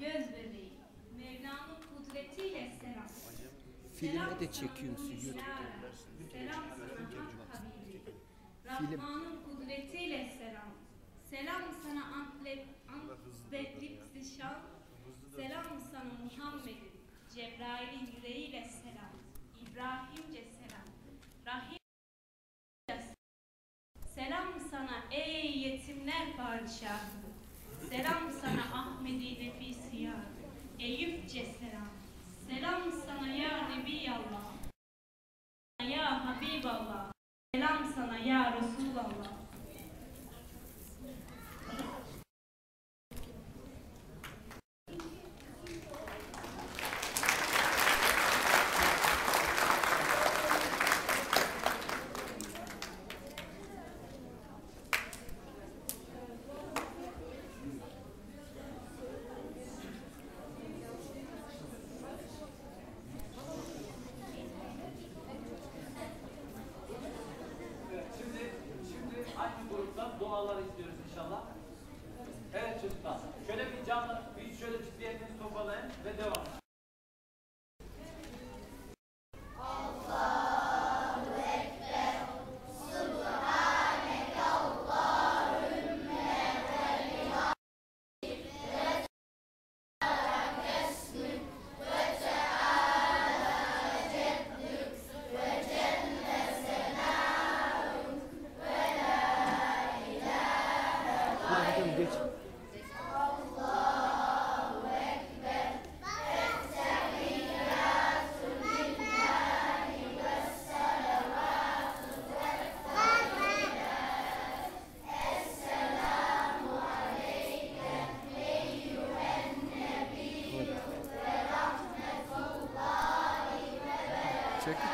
göz bebeği. Mevla'nın kudretiyle selam. Selam de çekiyorsun YouTube'da. Selam sana Habibi. Rahman'ın kudretiyle selam. Selam sana Antletlik Zişan. Selam sana Muhammed'in. Cebrail'in yüreğiyle selam. İbrahimce selam. Rahim Selam sana ey yetimler padişahı. Selam sana Ahmedi Nefisi ya. Eyüpçe selam. Selam chicken.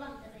London.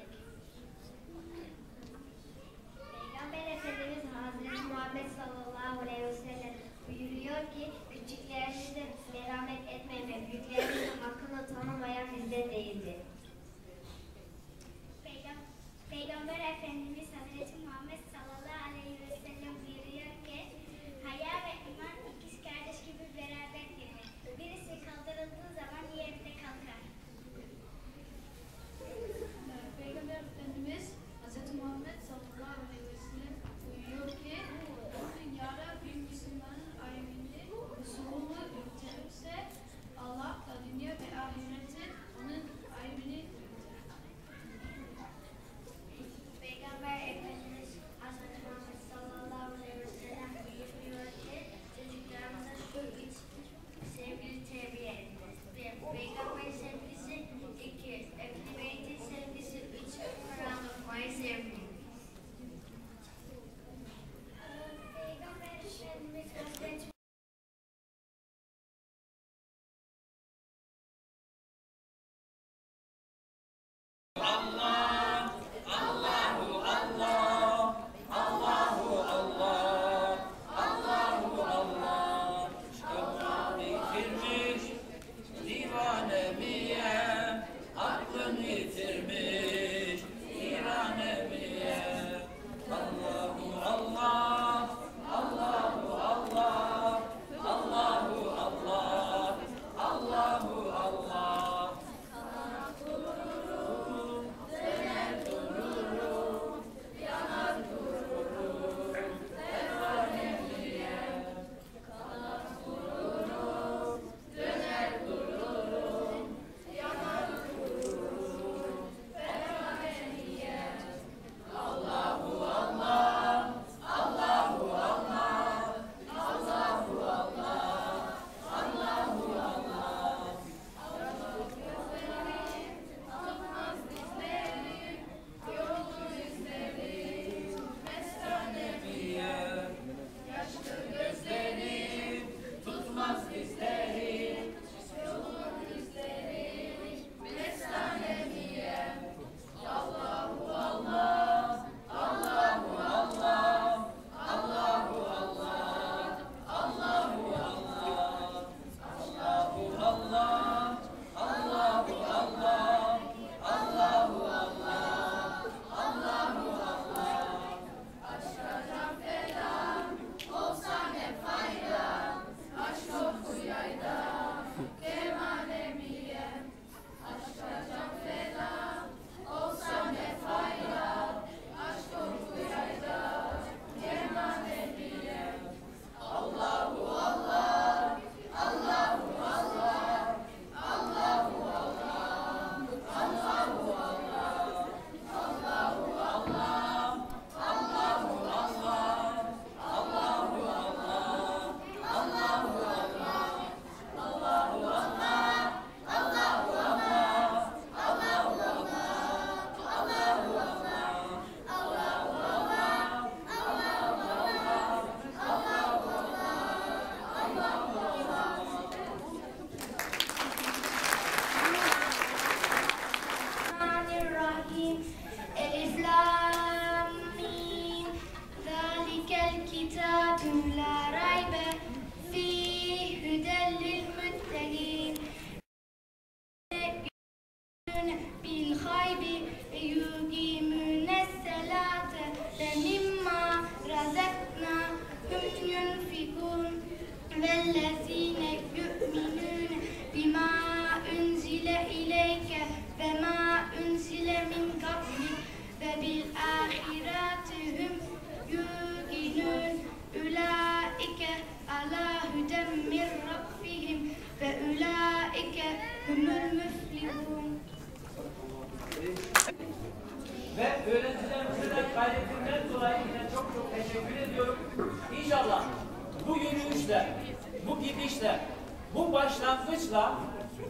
Başlangıçla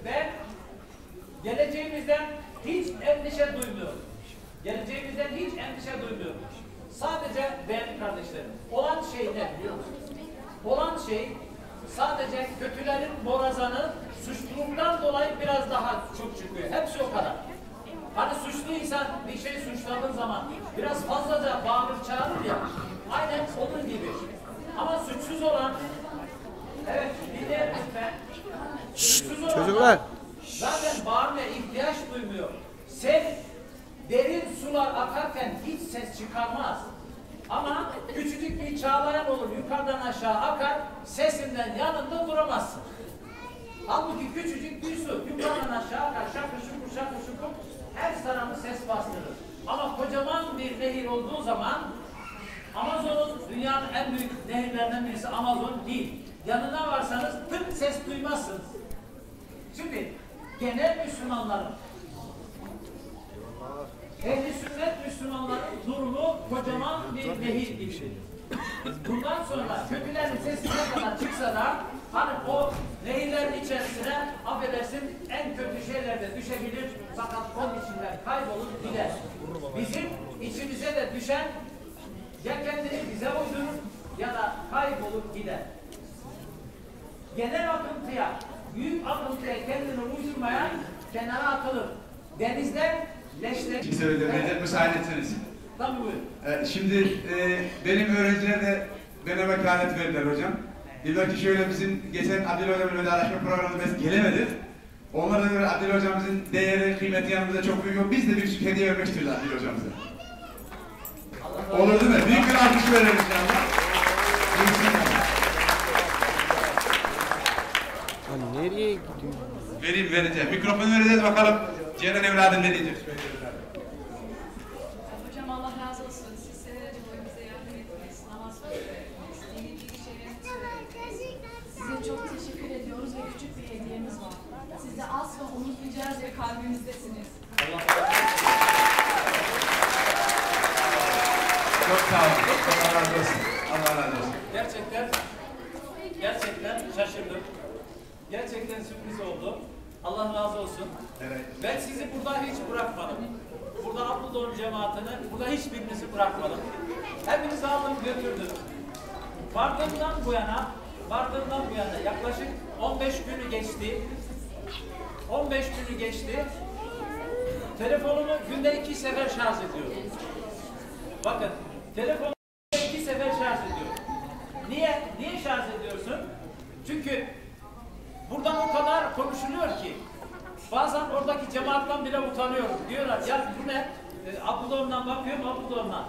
ben geleceğimizden hiç endişe duymuyorum. Geleceğimizden hiç endişe duymuyorum. Sadece değerli kardeşlerim, olan şey ne biliyor musunuz? Olan şey sadece kötülerin borazanı suçluluktan dolayı biraz daha çok çıkıyor. Hepsi o kadar. Hani suçlu insan bir şey suçladığı zaman biraz fazlaca bağırır çağırır ya. Aynen onun gibi. Ama suçsuz olan evet dinleyin lütfen. Suçsuz olan Çocuklar. zaten bağırmaya ihtiyaç duymuyor. Sen derin sular akarken hiç ses çıkarmaz. Ama küçücük bir çağlayan olur yukarıdan aşağı akar sesinden yanında duramazsın. Halbuki küçücük bir su yukarıdan aşağı akar şakır şukur şakır şukur her tarafı ses bastırır. Ama kocaman bir nehir olduğu zaman Amazon'un dünyanın en büyük nehirlerinden birisi Amazon değil. Yanına varsanız tık ses duymazsınız. Şimdi genel Müslümanların Ehli sünnet Müslümanların durumu kocaman bir nehir gibi. Bundan sonra kötülerin sesi ne kadar çıksa da hani o nehirlerin içerisine affedersin en kötü şeyler de düşebilir fakat onun içinden kaybolur gider. Bizim içimize de düşen ya kendini bize uydurur ya da kaybolur gider. Genel akıntıya, büyük akıntıya kendini uydurmayan kenara atılır. Denizler leşler... Bir söylemeye müsaade etseniz. Tabii buyurun. Ee, Şimdi e, benim öğrenciler de bana vekalet verdiler hocam. Dediler ki şöyle bizim geçen Abdül Hocam'ın öyle araştırma programında biz gelemedik. Onlara göre Abdül Hocam'ızın değeri, kıymeti yanımızda çok büyük. Biz de bir hediye vermek istiyoruz Abdül Hocam'ıza. Olur değil mi? Büyük bir alkış verelim inşallah. Nereye gidiyor? Vereyim vereceğim. Mikrofonu vereceğiz bakalım. Ceren evladım ne diyecek? Hocam Allah razı olsun. Siz senelerce boyu bize yardım ettiniz. Namaz. Dini bilgi. Size çok teşekkür ediyoruz ve küçük bir hediyemiz var. Sizi asla unutmayacağız ve kalbimizdesiniz. Çok sağ olun. Allah razı olsun. Allah razı olsun. Gerçekten gerçekten şaşırdım. Gerçekten sürpriz oldu. Allah razı olsun. Evet. Ben sizi burada hiç bırakmadım. Burada Abdüldoğan cemaatini, burada hiçbirinizi bırakmadım. Hepinizi aldım götürdüm. Vardığımdan bu yana, vardığımdan bu yana yaklaşık 15 günü geçti. 15 günü geçti. Telefonumu günde iki sefer şarj ediyorum. Bakın, telefonumu günde iki sefer şarj ediyorum. Niye? Niye şarj ediyorsun? Çünkü buradan o kadar konuşuluyor ki bazen oradaki cemaattan bile utanıyorum. Diyorlar ya bu ne? E, Abdullah'ımdan bakıyorum Abdullah'ımdan.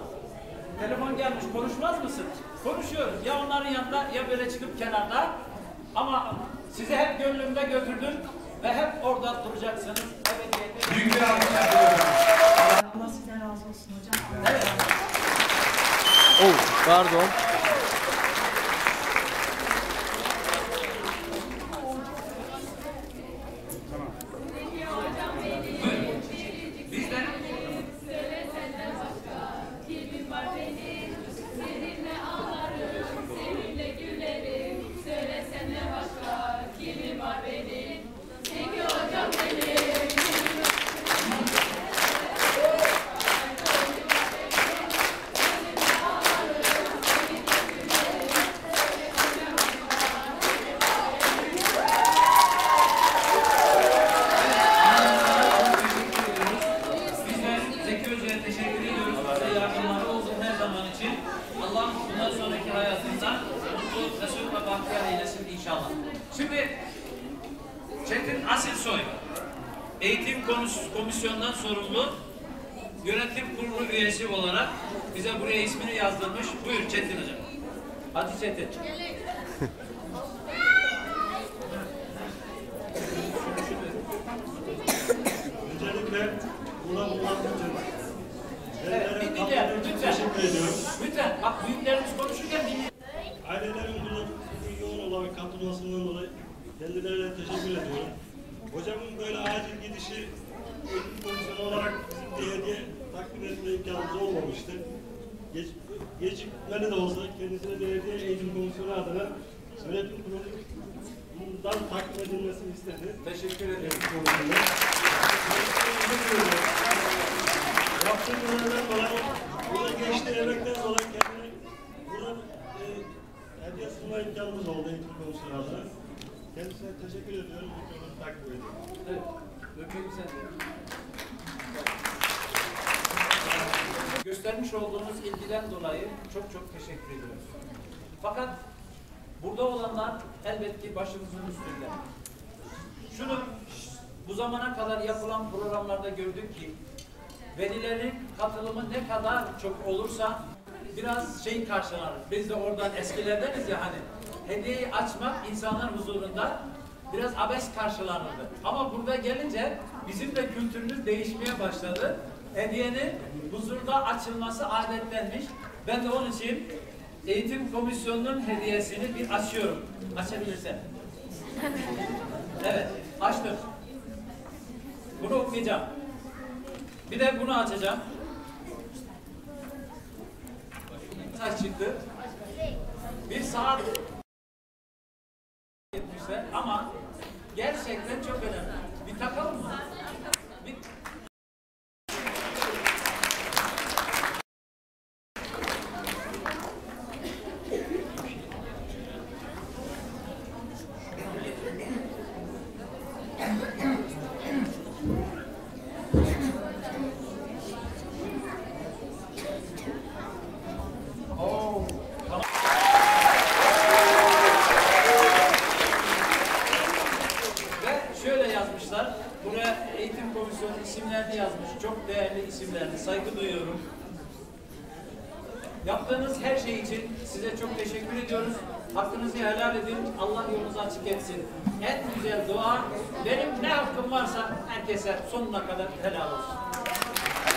Telefon gelmiş konuşmaz mısın? Konuşuyorum. Ya onların yanında ya böyle çıkıp kenarda. Ama sizi hep gönlümde götürdüm ve hep orada duracaksınız. Evet, Büyük bir. Allah sizden razı olsun hocam. evet. Oh pardon. Bizden Biz de Zeki Hoca'ya teşekkür ediyoruz. Bize yardımları oldu her zaman için. Allah bundan sonraki hayatında mutlu, mesut ve bahtiyar eylesin inşallah. Şimdi Çetin Asilsoy, eğitim Komis- komisyonundan sorumlu yönetim kurulu üyesi olarak bize buraya ismini yazdırmış. Buyur Çetin Hocam. Çetin. Öncelikle buna bütün Evet, bir dinleyelim. Bütün ediyorum. Lütfen bak büyüklerimiz konuşurken dinleyin. Ailelerin burada yoğun olarak katılmasından dolayı kendilerine teşekkür ediyorum. Hocamın böyle acil gidişi komisyonu olarak bizim bir hediye takdim etme imkanımız olmamıştı. Geç, gecikmeli de olsa kendisine bir hediye eğitim komisyonu adına yönetim kurulundan takdim edilmesini istedi. Teşekkür ederim. Yaptığı görevden dolayı, burada geçtiği emekten dolayı kendine burada e, hediye sunma imkanımız oldu eğitim komisyonu adına. Kendisine teşekkür ediyorum. Mikrofonu takdim ediyorum. Evet. Öpeyim sen de. Göstermiş olduğunuz ilgiden dolayı çok çok teşekkür ediyoruz. Fakat burada olanlar elbette başımızın üstünde. Şunu bu zamana kadar yapılan programlarda gördük ki velilerin katılımı ne kadar çok olursa biraz şey karşılanır. Biz de oradan eskilerdeniz ya hani hediyeyi açmak insanların huzurunda biraz abes karşılanırdı. Ama burada gelince bizim de kültürümüz değişmeye başladı. Hediyenin huzurda açılması adetlenmiş. Ben de onun için eğitim komisyonunun hediyesini bir açıyorum. Açabilirsen. Evet, açtım. Bunu okuyacağım. Bir de bunu açacağım. Saç çıktı. Bir saat etmişler ama gerçekten çok önemli. Bir takalım mı? Bir... Oo, tamam. Ve şöyle yazmışlar. Buraya eğitim komisyonu isimlerini yazmış. Çok değerli isimlerini. Saygı duyuyorum. Yaptığınız her şey için size çok teşekkür ediyoruz. Hakkınızı helal edin. Allah yolunuzu açık etsin. En güzel dua benim ne hakkım varsa herkese sonuna kadar helal olsun.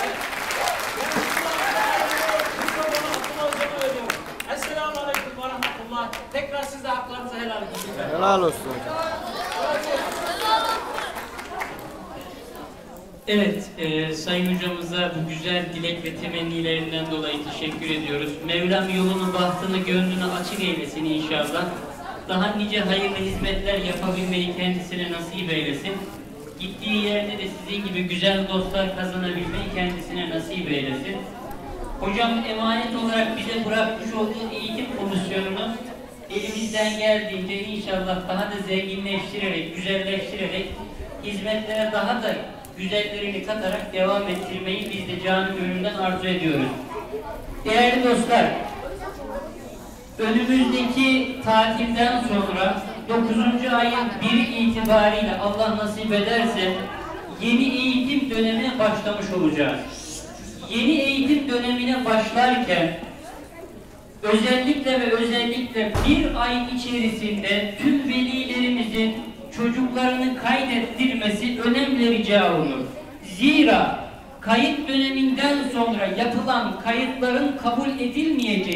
Evet. Esselamu Aleyküm ve Rahmetullah. Tekrar siz de haklarınızı helal edin. Helal olsun hocam. Evet, e, Sayın Hocamıza bu güzel dilek ve temennilerinden dolayı teşekkür ediyoruz. Mevlam yolunu, bahtını, gönlünü açık eylesin inşallah. Daha nice hayırlı hizmetler yapabilmeyi kendisine nasip eylesin. Gittiği yerde de sizin gibi güzel dostlar kazanabilmeyi kendisine nasip eylesin. Hocam emanet olarak bize bırakmış olduğu eğitim komisyonunu elimizden geldiğince inşallah daha da zenginleştirerek, güzelleştirerek hizmetlere daha da güzellerini katarak devam ettirmeyi biz de canı gönülden arzu ediyoruz. Değerli dostlar, önümüzdeki tatilden sonra 9. ayın 1 itibariyle Allah nasip ederse yeni eğitim dönemine başlamış olacağız. Yeni eğitim dönemine başlarken özellikle ve özellikle bir ay içerisinde tüm velilerimizin çocuklarını kaydettirmesi önemli rica olur. Zira kayıt döneminden sonra yapılan kayıtların kabul edilmeyeceği